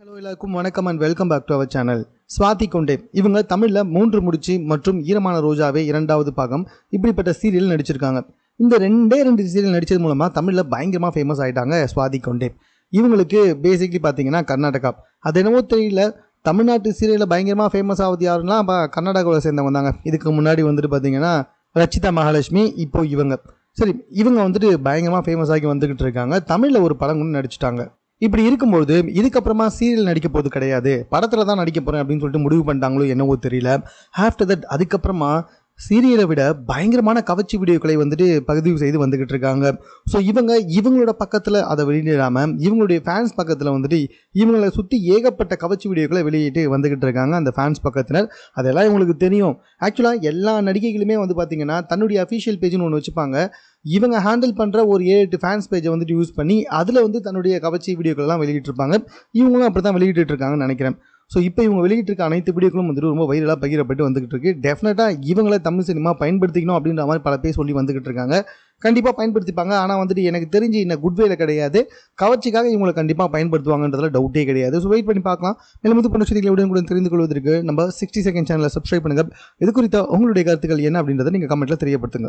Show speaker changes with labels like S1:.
S1: Hello எல்லாருக்கும் வணக்கம் and welcome back to our channel Swathi Konde. இவங்க தமிழில் மூன்று முடிச்சு மற்றும் ஈரமான ரோஜாவே இரண்டாவது பாகம் இப்படிப்பட்ட சீரியல் நடிச்சிருக்காங்க. இந்த ரெண்டே ரெண்டு சீரியல் நடித்தது மூலமாக தமிழில் பயங்கரமாக ஃபேமஸ் ஆகிட்டாங்க சுவாதி கொண்டே. இவங்களுக்கு பேசிக்லி பார்த்தீங்கன்னா கர்நாடகா. அது என்னவோ தெரியல. தமிழ்நாட்டு சீரியலில் பயங்கரமாக ஃபேமஸ் ஆகுது யாருன்னா கர்நாடகாவில் சேர்ந்தவங்க தாங்க. இதுக்கு முன்னாடி வந்துட்டு பார்த்தீங்கன்னா ரச்சிதா மகாலட்சுமி இப்போ இவங்க. சரி இவங்க வந்துட்டு பயங்கரமாக ஃபேமஸ் ஆகி வந்துக்கிட்டு இருக்காங்க. தமிழில் ஒரு படம் கூட நடிச்சிட்டாங்க. இப்படி இருக்கும்போது இதுக்கப்புறமா சீரியல் நடிக்க போகிறது கிடையாது. படத்தில் தான் நடிக்க போகிறேன் அப்படின்னு சொல்லிட்டு முடிவு பண்ணிட்டாங்களோ என்னவோ தெரியல. ஆஃப்டர் தட் அதுக்கப்புறமா சீரியலை விட பயங்கரமான கவர்ச்சி வீடியோக்களை வந்துட்டு பதிவு செய்து வந்துக்கிட்டு இருக்காங்க. ஸோ இவங்க இவங்களோட பக்கத்தில் அதை வெளியிடாமல் இவங்களுடைய ஃபேன்ஸ் பக்கத்தில் வந்துட்டு இவங்களை சுற்றி ஏகப்பட்ட கவர்ச்சி வீடியோக்களை வெளியிட்டு வந்துக்கிட்டு இருக்காங்க அந்த ஃபேன்ஸ் பக்கத்தினர். அதெல்லாம் இவங்களுக்கு தெரியும். ஆக்சுவலாக எல்லா நடிகைகளுமே வந்து பார்த்திங்கன்னா தன்னுடைய அஃபீஷியல் பேஜ்னு ஒன்று வச்சுப்பாங்க. இவங்க ஹேண்டில் பண்ணுற ஒரு ஏழு எட்டு ஃபேன்ஸ் பேஜை வந்துட்டு யூஸ் பண்ணி அதில் வந்து தன்னுடைய கவர்ச்சி வீடியோக்கள்லாம் வெளியிட்டிருப்பாங்க. இவங்களும் அப்படி தான் வெளியிட்டு இருக்காங்கன்னு நினைக்கிறேன். ஸோ இப்போ இவங்க வெளியிட்டிருக்க அனைத்து வீடியோக்களும் வந்துட்டு ரொம்ப வைரலாக பகிரப்பட்டு வந்துகிட்டு இருக்கு டெஃபினட்டாக இவங்கள தமிழ் சினிமா பயன்படுத்திக்கணும் அப்படின்ற மாதிரி பல பேர் சொல்லி வந்துகிட்டு இருக்காங்க கண்டிப்பாக பயன்படுத்திப்பாங்க. ஆனால் வந்துட்டு எனக்கு தெரிஞ்சு இன்னும் குட்வேல கிடையாது. கவர்ச்சிக்காக இவங்களை கண்டிப்பாக பயன்படுத்துவாங்கன்றதுல டவுட்டே கிடையாது. ஸோ வெயிட் பண்ணி பார்க்கலாம். மேலும் இது பண்ண செய்திகளை உடனுக்குடன் தெரிந்து கொள்வதற்கு நம்ம சிக்ஸ்டி செகண்ட் சேனலை சப்ஸ்கிரைப் பண்ணுங்கள் இது குறித்த உங்களுடைய கருத்துக்கள் என்ன அப்படின்றத நீங்கள் கமெண்ட்டில் தெரியப்படுத்துங்க.